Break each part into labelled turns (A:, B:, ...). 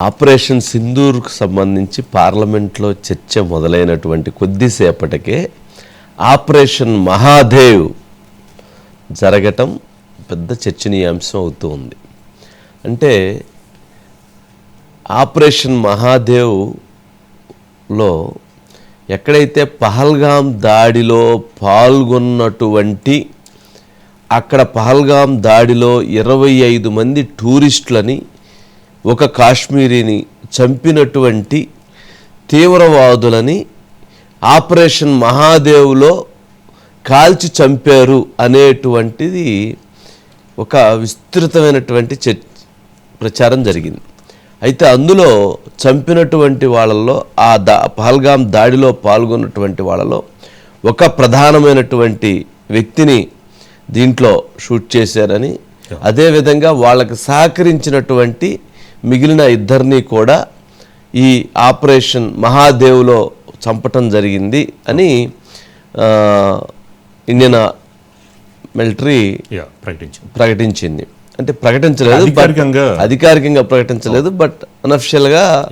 A: Operation సింధూర్కు సంబంధించి పార్లమెంట్లో చర్చ మొదలైనటువంటి కొద్దిసేపటికే ఆపరేషన్ మహాదేవ్ జరగటం పెద్ద చర్చనీయాంశం అవుతూ ఉంది. అంటే ఆపరేషన్ మహాదేవ్లో ఎక్కడైతే పహల్గాం దాడిలో పాల్గొన్నటువంటి అక్కడ పహల్గాం దాడిలో ఇరవై ఐదు మంది టూరిస్టులని ఒక కాశ్మీరీని చంపినటువంటి తీవ్రవాదులని ఆపరేషన్ మహాదేవ్లో కాల్చి చంపారు అనేటువంటిది ఒక విస్తృతమైనటువంటి చర్చ ప్రచారం జరిగింది. అయితే అందులో చంపినటువంటి వాళ్ళల్లో ఆ దా పహల్గాం దాడిలో పాల్గొన్నటువంటి వాళ్ళలో ఒక ప్రధానమైనటువంటి వ్యక్తిని దీంట్లో షూట్ చేశారని అదేవిధంగా వాళ్ళకి సహకరించినటువంటి మిగిలిన ఇద్దరిని కూడా ఈ ఆపరేషన్ మహాదేవ్లో చంపటం జరిగింది అని ఇండియన్ మిలిటరీ
B: ప్రకటించింది.
A: ప్రకటించింది. అంటే ప్రకటించలేదు
B: అధికారికంగా-
A: ప్రకటించలేదు బట్ అనఫిషియల్గా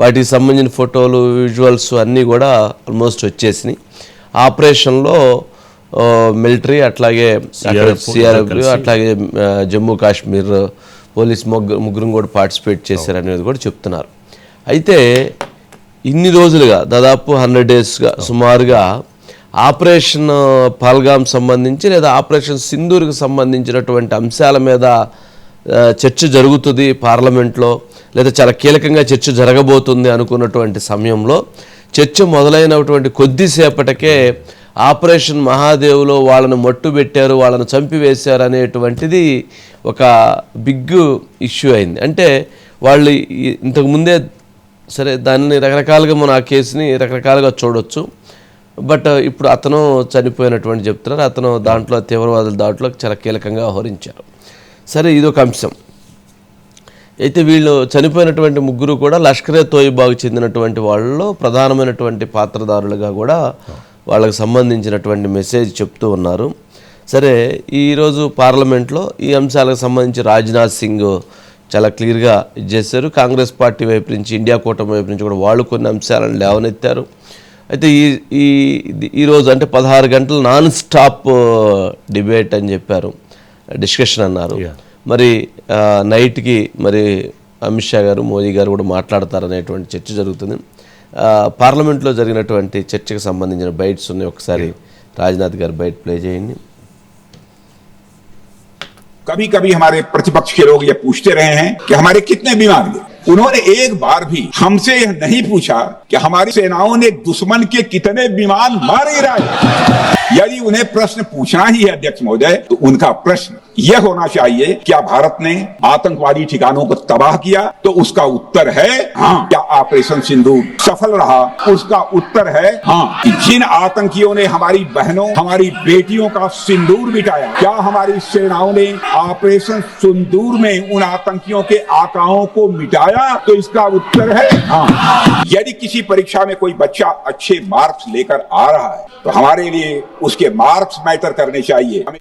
A: వాటికి సంబంధించిన ఫోటోలు విజువల్స్ అన్నీ కూడా ఆల్మోస్ట్ వచ్చేసినాయి. ఆపరేషన్లో మిలిటరీ అట్లాగే సిఆర్ఎఫ్ అట్లాగే జమ్మూ కాశ్మీర్ పోలీస్ ముగ్గురు ముగ్గురు కూడా పార్టిసిపేట్ చేశారనేది కూడా చెప్తున్నారు. అయితే ఇన్ని రోజులుగా దాదాపు హండ్రెడ్ డేస్గా సుమారుగా ఆపరేషన్ పాల్గాం సంబంధించి లేదా ఆపరేషన్ సింధూర్కి సంబంధించినటువంటి అంశాల మీద చర్చ జరుగుతుంది పార్లమెంట్లో లేదా చాలా కీలకంగా చర్చ జరగబోతుంది అనుకున్నటువంటి సమయంలో చర్చ మొదలైనటువంటి కొద్దిసేపటికే ఆపరేషన్ మహాదేవ్లో వాళ్ళను మట్టు పెట్టారు వాళ్ళని చంపివేశారు అనేటువంటిది ఒక బిగ్ ఇష్యూ అయింది. అంటే వాళ్ళు ఇంతకుముందే సరే దాన్ని రకరకాలుగా మనం ఆ కేసుని రకరకాలుగా చూడొచ్చు. బట్ ఇప్పుడు అతను చనిపోయినటువంటి చెప్తున్నారు. అతను దాంట్లో తీవ్రవాదుల దాంట్లో చాలా కీలకంగా వ్యవహరించారు సరే ఇదొక అంశం. అయితే వీళ్ళు చనిపోయినటువంటి ముగ్గురు కూడా లష్కరే తోయిబాకు చెందినటువంటి వాళ్ళలో ప్రధానమైనటువంటి పాత్రదారులుగా కూడా వాళ్ళకి సంబంధించినటువంటి మెసేజ్ చెప్తూ ఉన్నారు. సరే ఈరోజు పార్లమెంట్లో ఈ అంశాలకు సంబంధించి రాజ్నాథ్ సింగ్ చాలా క్లియర్గా ఇది చేశారు కాంగ్రెస్ పార్టీ వైపు నుంచి ఇండియా కూటమి వైపు నుంచి కూడా వాళ్ళు కొన్ని అంశాలను లేవనెత్తారు. అయితే ఈ ఈ ఈరోజు అంటే పదహారు గంటలు నాన్ స్టాప్ డిబేట్ అని చెప్పారు. డిస్కషన్ అన్నారు. మరి నైట్కి మరి అమిత్ షా గారు మోదీ గారు కూడా మాట్లాడతారనేటువంటి చర్చ జరుగుతుంది. పార్లమెంట్లో జరిగినటువంటి చర్చకు సంబంధించిన బైట్స్ ఉన్నాయి ఒకసారి రాజ్నాథ్ గారు బయట ప్లే చేయండి
C: कभी कभी हमारे प्रतिपक्ष के लोग ये पूछते रहे हैं कि हमारे कितने बीमार हुए उन्होंने एक बार भी हमसे यह नहीं पूछा कि हमारी सेनाओं ने दुश्मन के कितने विमान मारे गिराए यदि उन्हें प्रश्न पूछना ही है, अध्यक्ष महोदय तो उनका प्रश्न यह होना चाहिए, क्या भारत ने आतंकवादी ठिकानों को तबाह किया? तो उसका उत्तर है हाँ। क्या ऑपरेशन सिंधु सफल रहा? उसका उत्तर है हाँ। कि जिन आतंकियों ने हमारी बहनों, हमारी बेटियों का सिंदूर मिटाया, क्या हमारी सेनाओं ने ऑपरेशन सिंदूर में उन आतंकियों के आकाओं को मिटाया तो इसका उत्तर है हाँ यदि किसी परीक्षा में कोई बच्चा अच्छे मार्क्स लेकर आ रहा है तो हमारे लिए उसके मार्क्स मैटर करने चाहिए हमें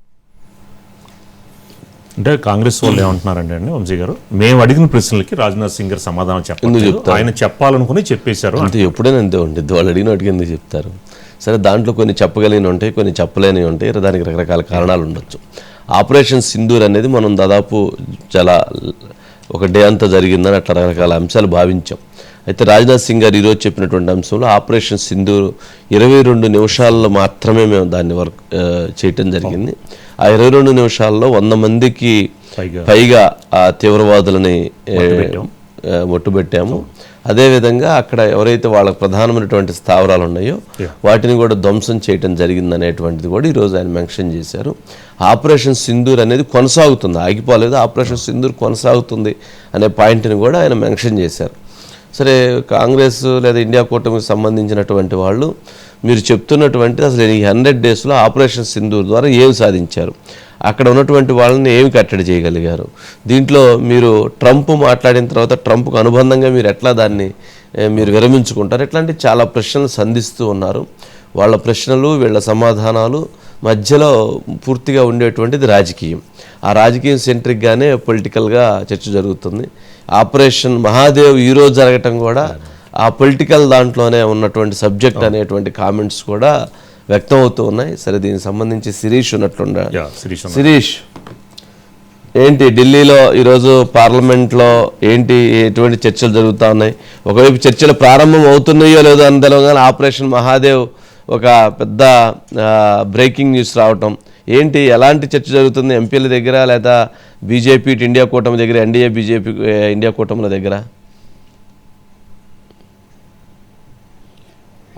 B: అంటే కాంగ్రెస్ వాళ్ళు ఏమంటున్నారంటే అండి వంశీ గారు మేము అడిగిన ప్రశ్నలకి రాజ్నాథ్ సింగ్ గారు సమాధానం చెప్పలేదు
A: చెప్తారు?
B: ఆయన చెప్పాలనుకుని చెప్పేశారు
A: అంతే ఎప్పుడైనా అంతే ఉంటుంది వాళ్ళు అడిగిన వాటికి ఎందుకు చెప్తారు సరే దాంట్లో కొన్ని చెప్పగలిగినవి ఉంటాయి కొన్ని చెప్పలేనివి ఉంటాయి దానికి రకరకాల కారణాలు ఉండొచ్చు ఆపరేషన్ సింధూర్ అనేది మనం దాదాపు చాలా ఒక డే అంతా జరిగిందని అట్లా రకరకాల అంశాలు భావించాం అయితే రాజ్నాథ్ సింగ్ గారు ఈరోజు చెప్పినటువంటి అంశంలో ఆపరేషన్ సింధూర్ ఇరవై రెండు నిమిషాల్లో మాత్రమే మేము దాన్ని వర్క్ చేయటం జరిగింది ఆ ఇరవై రెండు నిమిషాల్లో వంద మందికి.
B: పైగా
A: ఆ తీవ్రవాదులని ఆ, మట్టుబెట్టాము అదేవిధంగా అక్కడ ఎవరైతే వాళ్ళకి ప్రధానమైనటువంటి స్థావరాలు ఉన్నాయో. వాటిని కూడా ధ్వంసం చేయటం జరిగింది అనేటువంటిది కూడా ఈరోజు ఆయన మెన్షన్ చేశారు. ఆపరేషన్ సింధూర్ అనేది కొనసాగుతుంది. ఆగిపోలేదు. ఆపరేషన్ సింధూర్ కొనసాగుతుంది అనే పాయింట్ని కూడా ఆయన మెన్షన్ చేశారు. సరే కాంగ్రెస్ లేదా ఇండియా కూటమికి సంబంధించినటువంటి వాళ్ళు మీరు చెప్తున్నటువంటి అసలు ఈ హండ్రెడ్ డేస్లో ఆపరేషన్ సింధూర్ ద్వారా ఏమి సాధించారు? అక్కడ ఉన్నటువంటి వాళ్ళని ఏమి కట్టడి చేయగలిగారు? దీంట్లో మీరు ట్రంప్ మాట్లాడిన తర్వాత ట్రంప్కు అనుబంధంగా మీరు ఎట్లా దాన్ని మీరు విరమించుకుంటారు? ఇట్లాంటి చాలా ప్రశ్నలు సంధిస్తూ ఉన్నారు. వాళ్ళ ప్రశ్నలు వీళ్ళ సమాధానాలు మధ్యలో పూర్తిగా ఉండేటువంటిది రాజకీయం. ఆ రాజకీయం సెంట్రిక్గానే పొలిటికల్గా చర్చ జరుగుతుంది. ఆపరేషన్ మహాదేవ్ ఈ రోజు జరగటం కూడా ఆ పొలిటికల్ దాంట్లోనే ఉన్నటువంటి సబ్జెక్ట్ అనేటువంటి కామెంట్స్ కూడా వ్యక్తం అవుతూ ఉన్నాయి. సరే దీనికి సంబంధించి శిరీష్ ఉన్నట్లుండ
B: శిరీష్
A: ఏంటి ఢిల్లీలో ఈరోజు పార్లమెంట్లో ఏంటి ఎటువంటి చర్చలు జరుగుతూ ఉన్నాయి? ఒకవైపు చర్చలు ప్రారంభం అవుతున్నాయో లేదో అని తెలియదు కానీ ఆపరేషన్ మహాదేవ్ ఒక పెద్ద బ్రేకింగ్ న్యూస్ రావటం. ఏంటి ఎలాంటి చర్చ జరుగుతుంది? ఎంపీల దగ్గర లేదా బీజేపీ ఇండియా కూటమి దగ్గర ఎన్డీఏ బీజేపీ ఇండియా కూటమిల దగ్గర?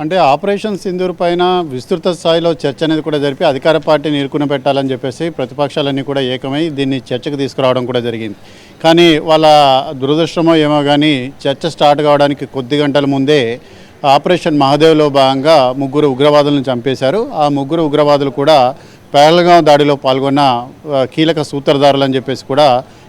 D: అంటే ఆపరేషన్ సింధూర్ పైన విస్తృత స్థాయిలో చర్చ అనేది కూడా జరిపి అధికార పార్టీని ఇరుకున పెట్టాలని చెప్పేసి ప్రతిపక్షాలన్నీ కూడా ఏకమై దీన్ని చర్చకు తీసుకురావడం కూడా జరిగింది. కానీ వాళ్ళ దురదృష్టమో ఏమో కానీ చర్చ స్టార్ట్ కావడానికి కొద్ది గంటల ముందే ఆపరేషన్ మహాదేవ్లో భాగంగా ముగ్గురు ఉగ్రవాదులను చంపేశారు. ఆ ముగ్గురు ఉగ్రవాదులు కూడా పేర్లగాం దాడిలో పాల్గొన్న కీలక సూత్రధారులు అని చెప్పేసి కూడా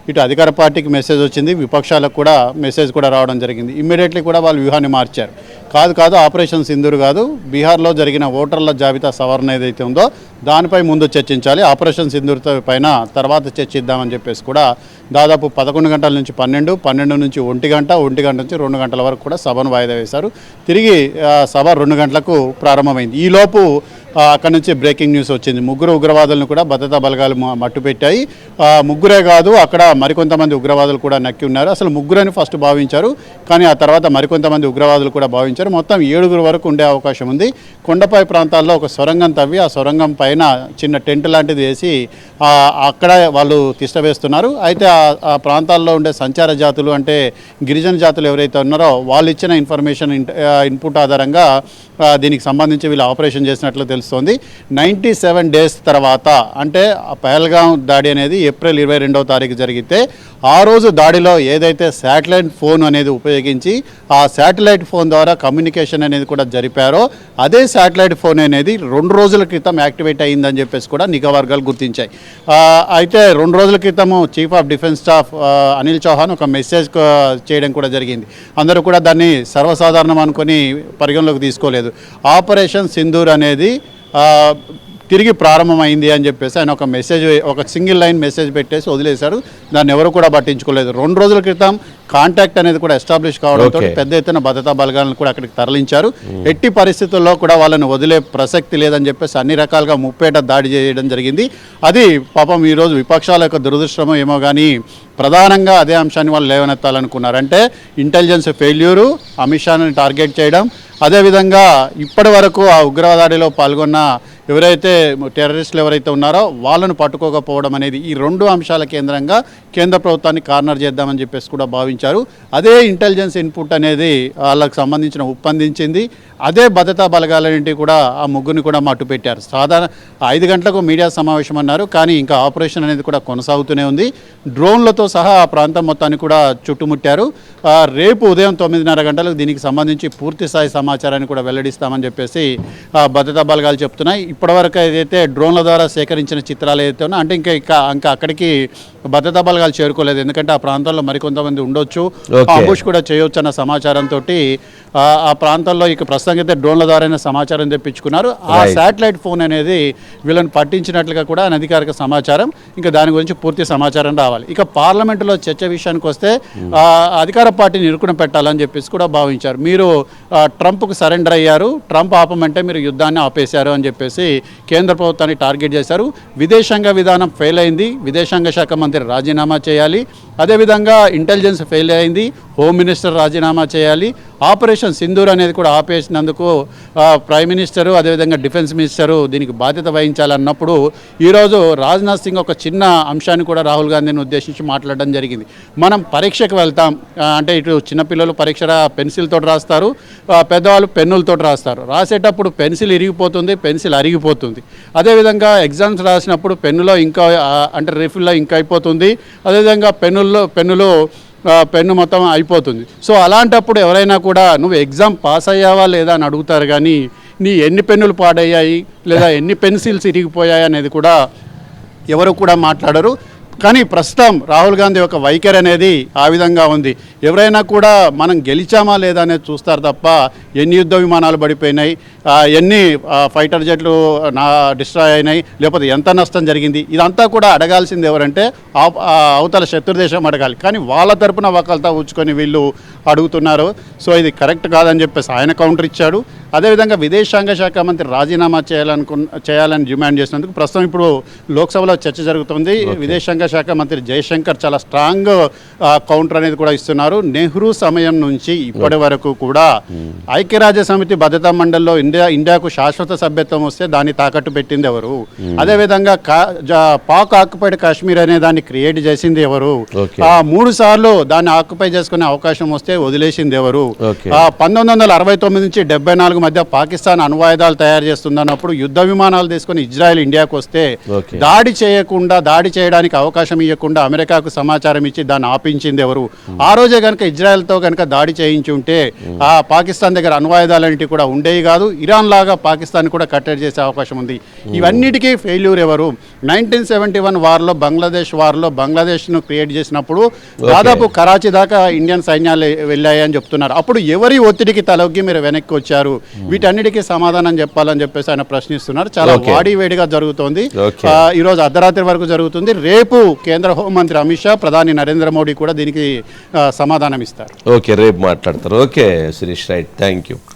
D: ఇటు అధికార పార్టీకి మెసేజ్ వచ్చింది. విపక్షాలకు కూడా మెసేజ్ కూడా రావడం జరిగింది. ఇమ్మీడియట్లీ కూడా వాళ్ళు వ్యూహాన్ని మార్చారు. కాదు కాదు ఆపరేషన్ సింధూర్ కాదు. బీహార్లో జరిగిన ఓటర్ల జాబితా సవరణ ఏదైతే ఉందో దానిపై ముందు చర్చించాలి. ఆపరేషన్ సింధూరుతో పైన తర్వాత చర్చిద్దామని చెప్పేసి కూడా దాదాపు పదకొండు గంటల నుంచి పన్నెండు పన్నెండు నుంచి ఒంటి గంట ఒంటి గంట నుంచి రెండు గంటల వరకు కూడా సభను వాయిదా వేశారు. తిరిగి సభ రెండు గంటలకు ప్రారంభమైంది. ఈలోపు అక్కడి నుంచి బ్రేకింగ్ న్యూస్ వచ్చింది. ముగ్గురు ఉగ్రవాదులను కూడా భద్రతా బలగాలు మట్టుపెట్టాయి. ముగ్గురే కాదు అక్కడ మరికొంతమంది ఉగ్రవాదులు కూడా నక్కి ఉన్నారు. అసలు ముగ్గురని ఫస్ట్ భావించారు కానీ ఆ తర్వాత మరికొంతమంది ఉగ్రవాదులు కూడా భావించారు. మొత్తం ఏడుగురు వరకు ఉండే అవకాశం ఉంది. కొండపై ప్రాంతాల్లో ఒక సొరంగం తవ్వి ఆ సొరంగం పైన చిన్న టెంట్ లాంటిది వేసి అక్కడ వాళ్ళు తిష్టవేస్తున్నారు అయితే ఆ- ప్రాంతాల్లో ఉండే సంచార జాతులు అంటే గిరిజన జాతులు ఎవరైతే ఉన్నారో వాళ్ళు ఇచ్చిన ఇన్ఫర్మేషన్ ఇన్- ఇన్పుట్ ఆధారంగా దీనికి సంబంధించి వీళ్ళు ఆపరేషన్ చేసినట్లు తెలుసు తెలుస్తోంది నైంటీ సెవెన్ డేస్ తర్వాత అంటే పహల్గాం దాడి అనేది ఏప్రిల్ ఇరవై రెండవ తారీఖు జరిగితే ఆ రోజు దాడిలో ఏదైతే శాటిలైట్ ఫోన్ అనేది ఉపయోగించి ఆ శాటిలైట్ ఫోన్ ద్వారా కమ్యూనికేషన్ అనేది కూడా జరిపారో అదే శాటిలైట్ ఫోన్ అనేది రెండు రోజుల క్రితం యాక్టివేట్ అయ్యిందని చెప్పేసి కూడా నిఘా వర్గాలు గుర్తించాయి. అయితే రెండు రోజుల క్రితము chief of defence staff Anil Chauhan ఒక మెసేజ్ చేయడం కూడా జరిగింది. అందరూ కూడా దాన్ని సర్వసాధారణం అనుకొని పరిగణలోకి తీసుకోలేదు. ఆపరేషన్ సింధూర్ అనేది తిరిగి ప్రారంభమైంది అని చెప్పేసి ఆయన ఒక మెసేజ్ ఒక సింగిల్ లైన్ మెసేజ్ పెట్టేసి వదిలేశారు. దాన్ని ఎవరు కూడా పట్టించుకోలేదు. రెండు రోజుల క్రితం కాంటాక్ట్ అనేది కూడా ఎస్టాబ్లిష్ కావడంతో. పెద్ద ఎత్తున భద్రతా బలగాలను కూడా అక్కడికి తరలించారు. ఎట్టి పరిస్థితుల్లో కూడా వాళ్ళని వదిలే ప్రసక్తి లేదని చెప్పేసి అన్ని రకాలుగా ముప్పేట దాడి చేయడం జరిగింది. అది పాపం ఈరోజు విపక్షాల యొక్క దురదృష్టమో ఏమో కానీ ప్రధానంగా అదే అంశాన్ని వాళ్ళు లేవనెత్తాలనుకున్నారు అంటే ఇంటెలిజెన్స్ ఫెయిల్యూరు అమిత్ షాని టార్గెట్ చేయడం అదేవిధంగా ఇప్పటి వరకు ఆ ఉగ్రవాదాడిలో పాల్గొన్న ఎవరైతే టెర్రరిస్టులు ఎవరైతే ఉన్నారో వాళ్ళను పట్టుకోకపోవడం అనేది ఈ రెండు అంశాల కేంద్రంగా కేంద్ర ప్రభుత్వాన్ని కార్నర్ చేద్దామని చెప్పేసి కూడా భావించారు. అదే ఇంటెలిజెన్స్ ఇన్పుట్ అనేది వాళ్ళకు సంబంధించిన ఒప్పందించింది. అదే భద్రతా బలగాలన్నింటి కూడా ఆ ముగ్గురిని కూడా మట్టు పెట్టారు. సాధారణ ఐదు గంటలకు మీడియా సమావేశం అన్నారు కానీ ఇంకా ఆపరేషన్ అనేది కూడా కొనసాగుతూనే ఉంది. డ్రోన్లతో సహా ఆ ప్రాంతం మొత్తాన్ని కూడా చుట్టుముట్టారు. రేపు ఉదయం తొమ్మిదిన్నర గంటలకు దీనికి సంబంధించి పూర్తి స్థాయి సమాచారాన్ని కూడా వెల్లడిస్తామని చెప్పేసి భద్రతా బలగాలు చెప్తున్నాయి. ఇప్పటివరకు ఏదైతే డ్రోన్ల ద్వారా సేకరించిన చిత్రాలు ఏదైతే ఉన్నా అంటే ఇంకా ఇంకా ఇంకా అక్కడికి భద్రతా బలగాలు చేరుకోలేదు. ఎందుకంటే ఆ ప్రాంతంలో మరికొంతమంది ఉండొచ్చు. అంబుష్ కూడా చేయొచ్చు అన్న సమాచారంతో ఆ ప్రాంతంలో ఇక ప్రస్తుతం అయితే డ్రోన్ల ద్వారా సమాచారం తెప్పించుకున్నారు. ఆ. శాటిలైట్ ఫోన్ అనేది వీళ్ళని పట్టించినట్లుగా కూడా అనధికారిక సమాచారం. ఇంకా దాని గురించి పూర్తి సమాచారం రావాలి. ఇక పార్లమెంటులో చర్చ విషయానికి వస్తే అధికార పార్టీని ఇరుకున పెట్టాలని చెప్పేసి కూడా భావించారు. మీరు ట్రంప్కు సరెండర్ అయ్యారు. ట్రంప్ ఆపమంటే మీరు యుద్ధాన్ని ఆపేశారు అని చెప్పేసి కేంద్ర ప్రభుత్వాన్ని టార్గెట్ చేశారు. విదేశాంగ విధానం ఫెయిల్ అయింది. విదేశాంగ శాఖ మంత్రి రాజీనామా చేయాలి. అదేవిధంగా ఇంటెలిజెన్స్ ఫెయిల్ అయింది. హోమ్ మినిస్టర్ రాజీనామా చేయాలి. ఆపరేషన్ సింధూర్ అనేది కూడా ఆపేసినందుకు ప్రైమ్ మినిస్టరు అదేవిధంగా డిఫెన్స్ మినిస్టరు దీనికి బాధ్యత వహించాలన్నప్పుడు ఈరోజు రాజ్నాథ్ సింగ్ ఒక చిన్న అంశాన్ని కూడా రాహుల్ గాంధీని ఉద్దేశించి మాట్లాడడం జరిగింది. మనం పరీక్షకు వెళ్తాం అంటే ఇటు చిన్నపిల్లలు పరీక్ష పెన్సిల్తో రాస్తారు పెద్దవాళ్ళు పెన్నులతో రాస్తారు. రాసేటప్పుడు పెన్సిల్ ఇరిగిపోతుంది పెన్సిల్ అరిగిపోతుంది. అదేవిధంగా ఎగ్జామ్స్ రాసినప్పుడు పెన్నులో ఇంకా అంటే రిఫిల్లో ఇంకా అయిపోతుంది. అదేవిధంగా పెన్నుల్లో పెన్నులు పెన్ను మొత్తం అయిపోతుంది. సో అలాంటప్పుడు ఎవరైనా కూడా నువ్వు ఎగ్జామ్ పాస్ అయ్యావా లేదా? అని అడుగుతారు కానీ నీ ఎన్ని పెన్నులు పాడయ్యాయి? లేదా ఎన్ని పెన్సిల్స్ ఇరిగిపోయాయి? అనేది కూడా ఎవరు కూడా మాట్లాడరు. కానీ ప్రస్తుతం రాహుల్ గాంధీ యొక్క వైఖరి అనేది ఆ విధంగా ఉంది. ఎవరైనా కూడా మనం గెలిచామా లేదా అనేది చూస్తారు తప్ప ఎన్ని యుద్ధ విమానాలు పడిపోయినాయి ఎన్ని ఫైటర్ జెట్లు నా డిస్ట్రాయ్ అయినాయి లేకపోతే ఎంత నష్టం జరిగింది ఇదంతా కూడా అడగాల్సింది ఎవరంటే అవతల శత్రు దేశం అడగాలి. కానీ వాళ్ళ తరపున వకల్తా ఉంచుకొని వీళ్ళు అడుగుతున్నారు. సో ఇది కరెక్ట్ కాదని చెప్పేసి ఆయన కౌంటర్ ఇచ్చాడు. అదేవిధంగా విదేశాంగ శాఖ మంత్రి రాజీనామా చేయాలనుకు చేయాలని డిమాండ్ చేసినందుకు ప్రస్తుతం ఇప్పుడు లోక్సభలో చర్చ జరుగుతుంది. విదేశాంగ శాఖ మంత్రి జయశంకర్ చాలా స్ట్రాంగ్ కౌంటర్ అనేది కూడా ఇస్తున్నారు నెహ్రూ సమయం నుంచి ఇప్పటి వరకు కూడా ఐక్యరాజ్య సమితి భద్రతా మండలిలో ఇండియా ఇండియాకు శాశ్వత సభ్యత్వం వస్తే దాన్ని తాకట్టు పెట్టింది ఎవరు అదేవిధంగా కా- జా- పాక్ ఆక్యుపైడ్ కాశ్మీర్ అనే దాన్ని క్రియేట్ చేసింది ఎవరు. ఆ మూడు సార్లు దాన్ని ఆక్యుపై చేసుకునే అవకాశం వస్తే వదిలేసింది ఎవరు. ఆ పంతొమ్మిది వందల అరవై తొమ్మిది నుంచి డెబ్బై నాలుగు మధ్య పాకిస్తాన్ అణ్వాయుధాలు తయారు చేస్తుందన్నప్పుడు యుద్ధ విమానాలు తీసుకుని ఇజ్రాయెల్ ఇండియాకు వస్తే. దాడి చేయకుండా దాడి చేయడానికి అవకాశం ఇవ్వకుండా అమెరికాకు సమాచారం ఇచ్చి దాన్ని ఆపించింది ఎవరు? ఆ రోజే కనుక ఇజ్రాయెల్తో కనుక దాడి చేయించి ఉంటే ఆ పాకిస్తాన్ దగ్గర అణ్వాయుధాలన్నిటి కూడా ఉండేవి కాదు ఇరాన్ లాగా పాకిస్తాన్ కూడా కట్టడి చేసే అవకాశం ఉంది. ఇవన్నిటికీ ఫెయిల్యూర్ ఎవరు? నైన్టీన్ సెవెంటీ వన్ వార్లో బంగ్లాదేశ్ వార్లో బంగ్లాదేశ్ను క్రియేట్ చేసినప్పుడు దాదాపు కరాచీ దాకా ఇండియన్ సైన్యాలు వెళ్ళాయి అని చెప్తున్నారు. అప్పుడు ఎవరి ఒత్తిడికి తలొగ్గి మీరు వెనక్కి వచ్చారు? వీటన్నిటికీ సమాధానం చెప్పాలని చెప్పేసి ఆయన ప్రశ్నిస్తున్నారు. చాలా. వాడి వేడిగా జరుగుతోంది.
A: Okay.
D: ఆ, ఈ రోజు అర్ధరాత్రి వరకు జరుగుతుంది. రేపు కేంద్ర హోంమంత్రి అమిత్ షా ప్రధాని నరేంద్ర మోడీ కూడా దీనికి సమాధానం ఇస్తారు
A: ఓకే రేపు మాట్లాడతారు. Okay Shirish right thank you